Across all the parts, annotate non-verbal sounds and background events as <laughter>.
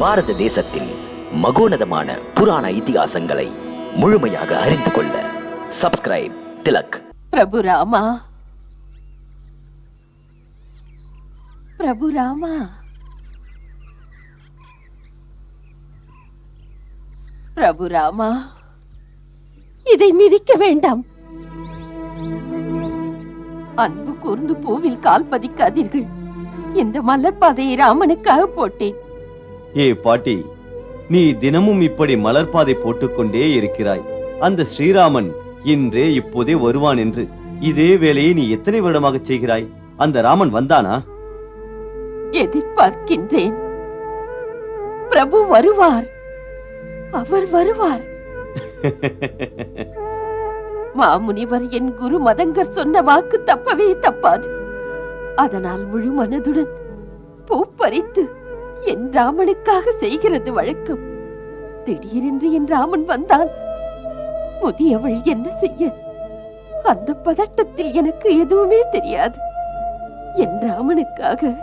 பாரத தேசத்தின் மகோனதமான புராண இதிகாசங்களை முழுமையாக அறிந்து கொள்ள சப்ஸ்கிரைப் திலக். பிரபு ராமா. பிரபு ராமா. பிரபு ராமா. இதை மிதிக்க வேண்டாம். அன்பு கூர்ந்து பூவில் கால் பதிக்காதீர்கள். இந்த மலர் பாதையை ராமனுக்காக போட்டேன். ஏ பாட்டி நீ தினமும் இப்படி மலர்பாதை போட்டுக்கொண்டே இருக்கிறாய். அந்த ஸ்ரீராமன் இன்றே இப்போதே வருவான் என்று இதே வேலையை நீ எத்தனை வருடமாக செய்கிறாய்? அந்த ராமன் வந்தானா? எதிர்பார்க்கின்றேன். பிரபு வருவார். அவர் வருவார். <laughs> மாமுனிவர் என் குரு மதங்கர் சொன்ன வாக்கு தப்பவே தப்பாது. அதனால் முழு மனதுடன் பூ பறித்து என் ராமனுக்காக செய்கிறது வழக்கம். திடீரென்று என் ராமன் வந்தால் முதியவள் என்ன செய்ய? அந்த பதட்டத்தில் எனக்கு எதுவுமே தெரியாது. என் ராமனுக்காக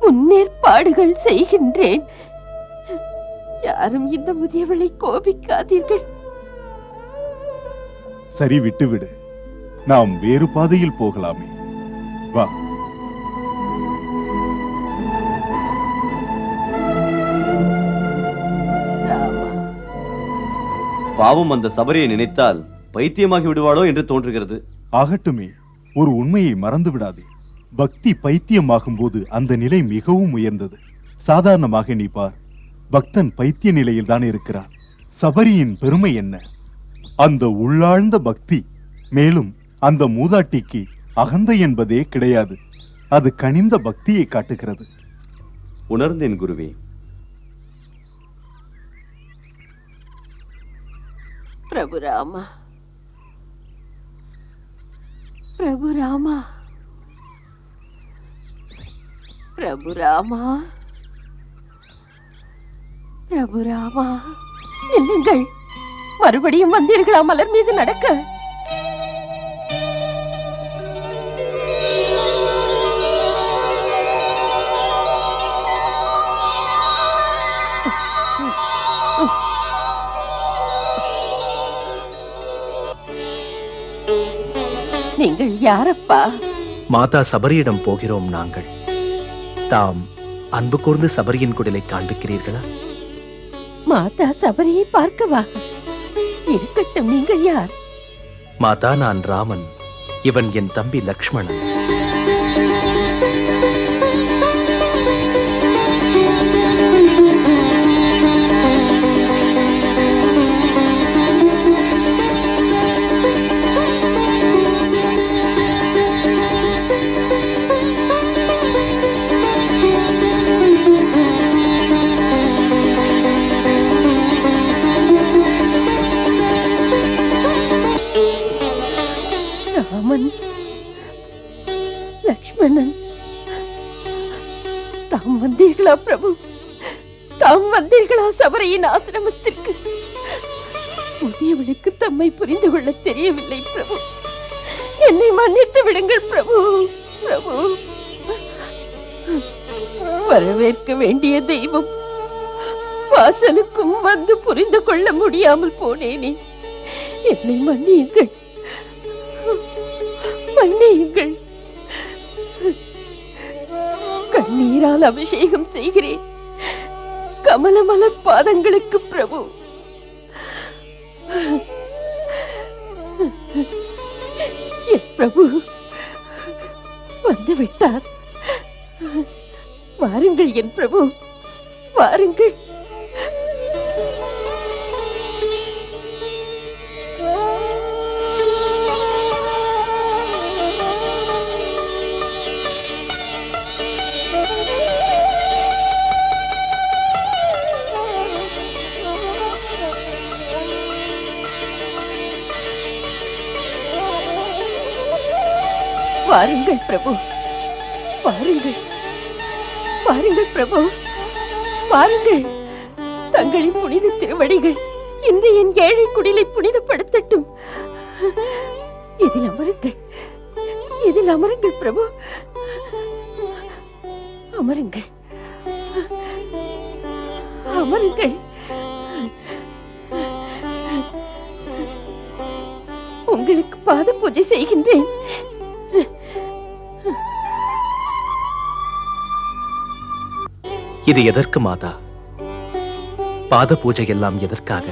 முன்னேற்பாடுகள் செய்கின்றேன். யாரும் இந்த முதியவளை கோபிக்காதீர்கள். சரி விட்டுவிடு. நாம் வேறு பாதையில் போகலாமே. வா. பாவம் அந்த சபரியை நினைத்தால் பைத்தியமாகி விடுவாளோ என்று தோன்றுகிறது. ஆகட்டுமே ஒரு உண்மையை மறந்து விடாதே. பக்தி பைத்தியமாகும் போது அந்த நிலை மிகவும் உயர்ந்தது. சாதாரணமாக நீ பார் பக்தன் பைத்திய நிலையில் தான் இருக்கிறான். சபரியின் பெருமை என்ன? அந்த உள்ளாழ்ந்த பக்தி மேலும் அந்த மூதாட்டிக்கு அகந்தை என்பதே கிடையாது. அது கனிந்த பக்தியை காட்டுகிறது. உணர்ந்தேன் குருவே பிரபு ராமா. பிரபு ராமா. பிரபு ராமா. பிரபு ராமா. மறுபடியும் வந்தீர்களா மலர் மீது நடக்க? நீங்கள் யாரப்பா? மாதா சபரியிடம் போகிறோம் நாங்கள். தாம் அன்பு கூர்ந்து சபரியின் குடிலை காண்பிக்கிறீர்களா மாதா சபரியை பார்க்கவா? இருக்கட்டும் நீங்கள் யார்? மாதா நான் ராமன். இவன் என் தம்பி லக்ஷ்மணன். சபரியின் ஆசிரமத்திற்கு. முதியவளுக்கு தம்மை புரிந்து கொள்ள தெரியவில்லை பிரபு. என்னை மன்னித்து விடுங்கள் பிரபு பிரபு. வரவேற்க வேண்டிய தெய்வம் வாசலுக்கும் வந்து புரிந்து கொள்ள முடியாமல் போனேனே. என்னை மன்னியுங்கள். மன்னியுங்கள். கண்ணீரால் அபிஷேகம் செய்கிறேன். கமலமலர் பாதங்களுக்கு பிரபு. என் பிரபு வந்துவிட்டார். வாருங்கள் என் பிரபு. வாருங்கள். வாருங்கள் பிரபு. வாருங்கள். வாருங்கள் பிரபு. வாருங்கள். தங்களின் புனித திருவடிகள் இன்று என் ஏழை குடிலை புனிதப்படுத்தட்டும். இதில் அமருங்கள். இதில் அமருங்கள் பிரபு. அமருங்கள். அமருங்கள். உங்களுக்கு பாத பூஜை செய்கின்றேன். இது எதற்கு மாதா? பாத பூஜை எல்லாம் எதற்காக?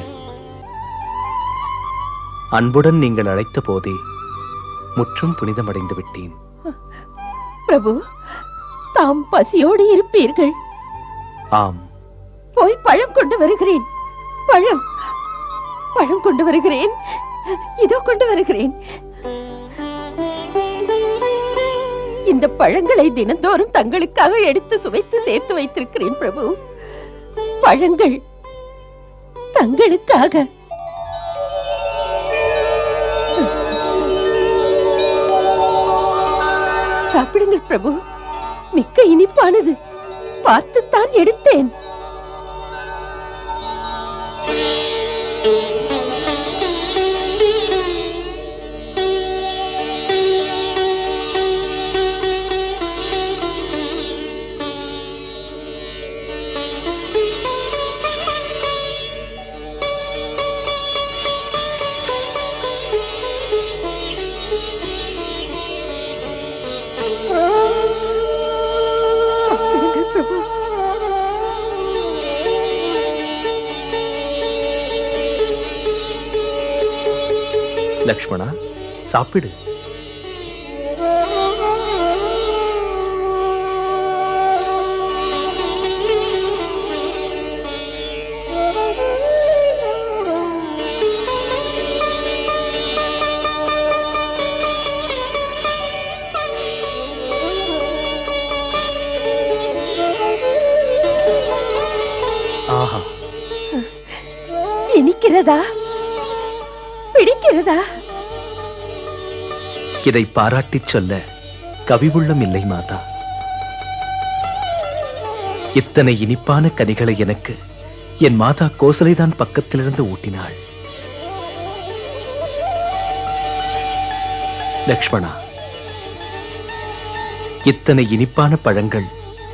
அன்புடன் நீங்கள் அழைத்த போதே முற்றும் புனிதமடைந்து விட்டேன். பிரபு தாம் பசியோடு இருப்பீர்கள். ஆம். போய் பழம் கொண்டு வருகிறேன். பழம். பழம் கொண்டு வருகிறேன். இதோ கொண்டு வருகிறேன். இந்த பழங்களை தினந்தோறும் தங்களுக்காக எடுத்து சுவைத்து சேர்த்து வைத்திருக்கிறேன் பிரபு. பழங்கள் தங்களுக்காக. சாப்பிடுங்கள் பிரபு. மிக்க இனிப்பானது. பார்த்துத்தான் எடுத்தேன். லக்ஷ்மணா சாப்பிடு. ஆஹா. இனிக்கிறதா? பிடிக்கிறதா? இதை பாராட்டிச் சொல்ல கவிவுள்ளம் இல்லை மாதா. இத்தனை இனிப்பான கனிகளை எனக்கு என் மாதா கோசலைதான் பக்கத்திலிருந்து ஊட்டினாள். லக்ஷ்மணா இத்தனை இனிப்பான பழங்கள்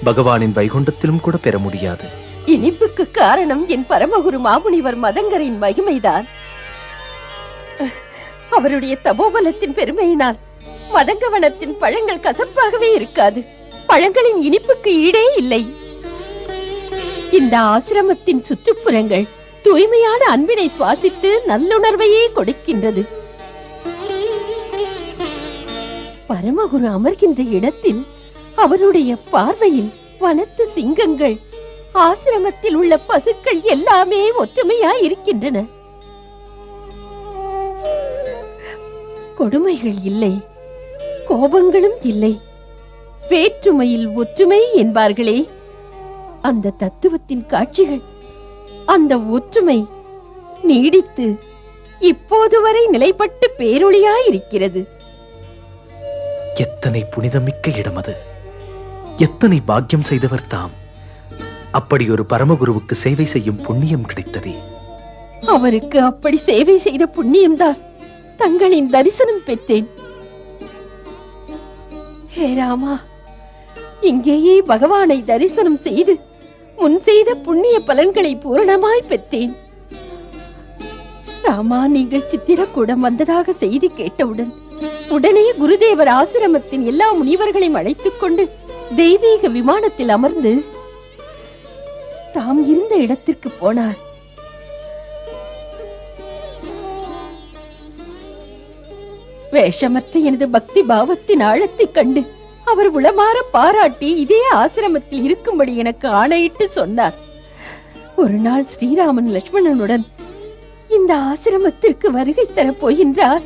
பகவானின் வைகுண்டத்திலும் கூட பெற முடியாது. இனிப்புக்கு காரணம் என் பரமகுரு மாமுனிவர் மதங்கரின் மகிமைதான். அவருடைய தபோபலத்தின் பெருமையினால் மதங்கவனத்தின் பழங்கள் கசப்பாகவே இருக்காது. பழங்களின் இனிப்புக்கு ஈடே இல்லை. இந்த ஆசிரமத்தின் சுற்றுப்புறங்கள் தூய்மையான அன்பினை சுவாசித்து நல்லுணர்வையே கொடுக்கின்றது. பரமகுரு அமர்கின்ற இடத்தில் அவருடைய பார்வையில் வனத்து சிங்கங்கள் ஆசிரமத்தில் உள்ள பசுக்கள் எல்லாமே ஒற்றுமையாய் இருக்கின்றன. கொடுமைகள் இல்லை. கோபங்களும் இல்லை. வேற்றுமையில் ஒற்றுமை என்பார்களே. அந்த தத்துவத்தின் காட்சிகள் அந்த ஒற்றுமை நீடித்து இப்போது வரை நிலைப்பட்டு பேரொளியாய் இருக்கிறது எத்தனை புனிதமிக்க இடம் அது. எத்தனை பாக்கியம் செய்தவர் தாம். அப்படி ஒரு பரமகுருவுக்கு சேவை செய்யும் புண்ணியம் கிடைத்ததே. அவருக்கு அப்படி சேவை செய்த புண்ணியம்தான். தங்களின் தரிசனம் பெற்றேன். ஹே ராமா இங்கேயே பகவானை தரிசனம் செய்து முன் செய்த புண்ணிய பலன்களை பூரணமாய் பெற்றேன். ராமா நீங்கள் சித்திரக்கூடம் வந்ததாக செய்தி கேட்டவுடன் உடனே குருதேவர் ஆசிரமத்தின் எல்லா முனிவர்களையும் அழைத்துக் கொண்டு தெய்வீக விமானத்தில் அமர்ந்து தாம் இருந்த இடத்திற்கு போனார். வேஷமற்ற எனது பக்தி பாவத்தின் ஆழத்தைக் கண்டு அவர் உளமாற பாராட்டி இதே ஆசிரமத்தில் இருக்கும்படி எனக்கு ஆணையிட்டு சொன்னார். ஒரு நாள் ஸ்ரீராமன் லட்சுமணனுடன் இந்த ஆசிரமத்திற்கு வருகை தரப் போகின்றார்.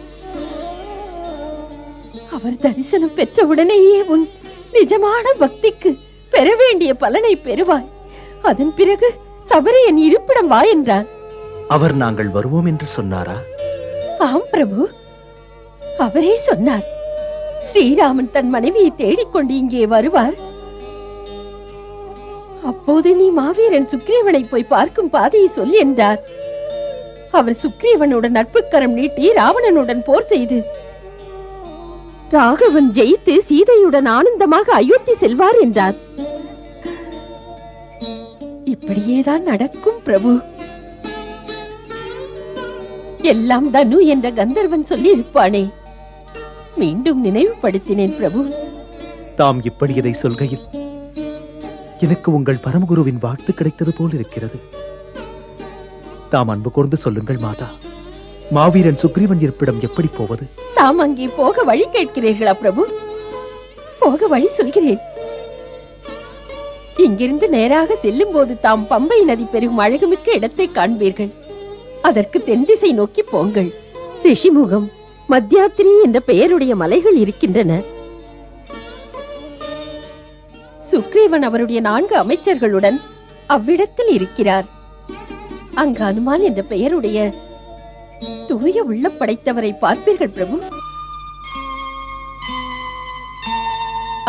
அவர் தரிசனம் பெற்றவுடனேயே உன் நிஜமான பக்திக்கு பெற வேண்டிய பலனை பெறுவாய். அதன் பிறகு சபரியன் இருப்பிடம் வா என்றார் அவர் நாங்கள் வருவோம் என்று சொன்னாரா? ஆம் பிரபு. அவரே சொன்னார். ஸ்ரீராமன் தன் மனைவியை தேடிக்கொண்டு இங்கே வருவார். அப்போது நீ மாவீரன் சுக்ரீவனை போய் பார்க்கும் பாதையை சொல் என்றார். அவர் சுக்ரீவனுடன் நட்புக்கரம் நீட்டி ராவணனுடன் போர் செய்து ராகவன் ஜெயித்து சீதையுடன் ஆனந்தமாக அயோத்தி செல்வார் என்றார். இப்படியேதான் நடக்கும் பிரபு. எல்லாம் தனு என்ற கந்தர்வன் சொல்லி இருப்பானே மீண்டும் நினைவுபடுத்தினேன் பிரபு. தாம் இப்படி இதை சொல்கையில் எனக்கு உங்கள் பரமகுருவின் வாழ்த்து கிடைத்தது போல் இருக்கிறது. தாம் அன்பு கூர்ந்து சொல்லுங்கள் மாதா. மாவீரன் சுக்ரீவன் இருப்பிடம் எப்படி போவது? தாம் அங்கே போக வழி கேட்கிறீர்களா பிரபு? போக வழி சொல்கிறேன். இங்கிருந்து நேராக செல்லும் போது தாம் பம்பை நதி பெருகும் அழகுமிக்க இடத்தை காண்பீர்கள். அதற்கு தென் திசை நோக்கி போங்கள். ரிஷிமுகம். மத்தியாத்திரி என்ற பெயருடைய மலைகள் இருக்கின்றன. சுக்ரீவன் அவருடைய நான்கு அமைச்சர்களுடன் அவ்விடத்தில் இருக்கிறார். அங்கு அனுமான் என்ற பெயருடைய தூய உள்ள படைத்தவரை பார்ப்பீர்கள் பிரபு.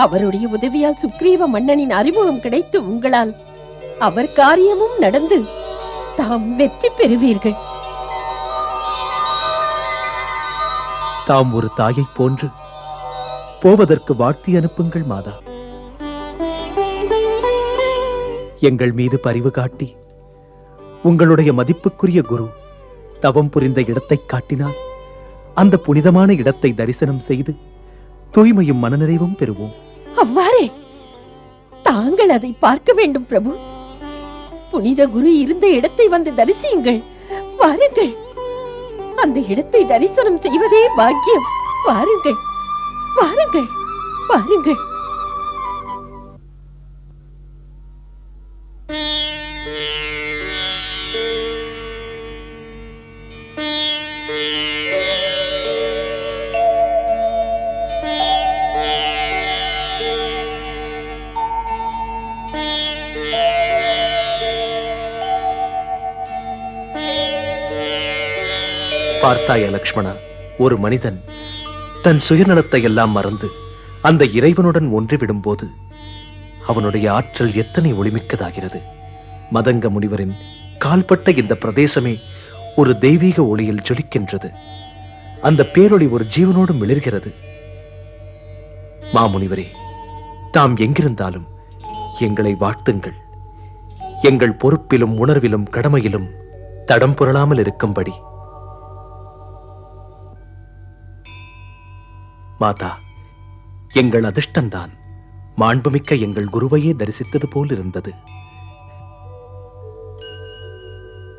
அவருடைய உதவியால் சுக்ரீவ மன்னனின் அறிமுகம் கிடைத்து உங்களால் அவர் காரியமும் நடந்து தாம் வெற்றி பெறுவீர்கள். தாம் ஒரு தாயைப் போன்று போவதற்கு வாழ்த்தி அனுப்புங்கள் மாதா. எங்கள் மீது பரிவு காட்டி உங்களுடைய மதிப்புக்குரிய குரு தவம் புரிந்த இடத்தைக் காட்டினால் அந்த புனிதமான இடத்தை தரிசனம் செய்து தூய்மையும் மனநிறைவும் பெறுவோம். அவ்வாறே தாங்கள் அதை பார்க்க வேண்டும் பிரபு. புனித குரு இருந்த இடத்தை வந்து தரிசியுங்கள் வாருங்கள். அந்த இடத்தை தரிசனம் செய்வதே பாக்கியம். வாருங்கள். வாருங்கள். வாருங்கள். பார்த்தாய லக்ஷ்மணா? ஒரு மனிதன் தன் சுயநலத்தை எல்லாம் மறந்து அந்த இறைவனுடன் ஒன்றிவிடும் போது அவனுடைய ஆற்றல் எத்தனை ஒளிமிக்கதாகிறது. மதங்க முனிவரின் கால்பட்ட இந்த பிரதேசமே ஒரு தெய்வீக ஒளியில் ஜொலிக்கின்றது. அந்த பேரொளி ஒரு ஜீவனோடு மிளிர்கிறது. மாமுனிவரே தாம் எங்கிருந்தாலும் எங்களை வாழ்த்துங்கள். எங்கள் பொறுப்பிலும் உணர்விலும் கடமையிலும் தடம் புரளாமல் இருக்கும்படி மாதா எங்கள் அதிர்ஷ்டந்தான். மாண்புமிக்க எங்கள் குருவையே தரிசித்தது போல் இருந்தது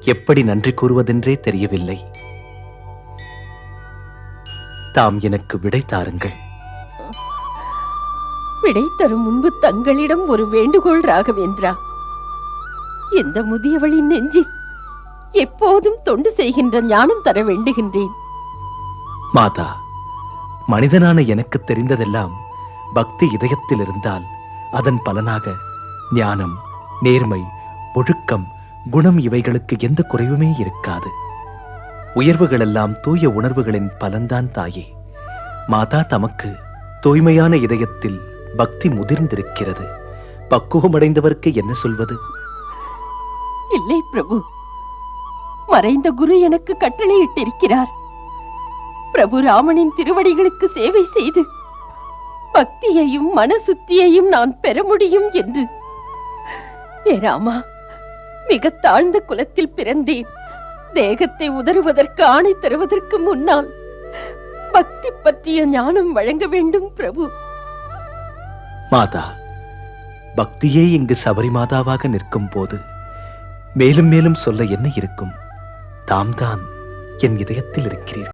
எப்படி நன்றி கூறுவதென்றே தெரியவில்லை. தாம் எனக்கு விடை தாருங்கள். விடை தரும் முன்பு தங்களிடம் ஒரு வேண்டுகோள் ராகவேந்திரா. எந்த முதியவளின் நெஞ்சில் எப்போதும் தொண்டு செய்கின்ற ஞானம் தர வேண்டுகின்றேன். மாதா மனிதனான எனக்கு தெரிந்ததெல்லாம் பக்தி இதயத்தில் இருந்தால் அதன் பலனாக ஞானம் நேர்மை ஒழுக்கம் குணம் இவைகளுக்கு எந்த குறைவுமே இருக்காது. உயர்வுகளெல்லாம் தூய உணர்வுகளின் பலன்தான் தாயே. மாதா தமக்கு தூய்மையான இதயத்தில் பக்தி முதிர்ந்திருக்கிறது. பக்குவமடைந்தவருக்கு என்ன சொல்வது? இல்லை பிரபு. மறைந்த குரு எனக்கு கட்டளையிட்டிருக்கிறார். பிரபு ராமனின் திருவடிகளுக்கு சேவை செய்து பக்தியையும் மனசுத்தியையும் நான் பெற முடியும் என்று. ஏ ராமா மிக தாழ்ந்த குலத்தில் பிறந்தேன். தேகத்தை உதறுவதற்கு ஆணை தருவதற்கு முன்னால் பக்தி பற்றிய ஞானம் வழங்க வேண்டும் பிரபு. மாதா பக்தியே இங்கு சபரி மாதாவாக நிற்கும் போது மேலும் மேலும் சொல்ல என்ன இருக்கும்? தாம்தான் என் இதயத்தில் இருக்கிறீர்கள்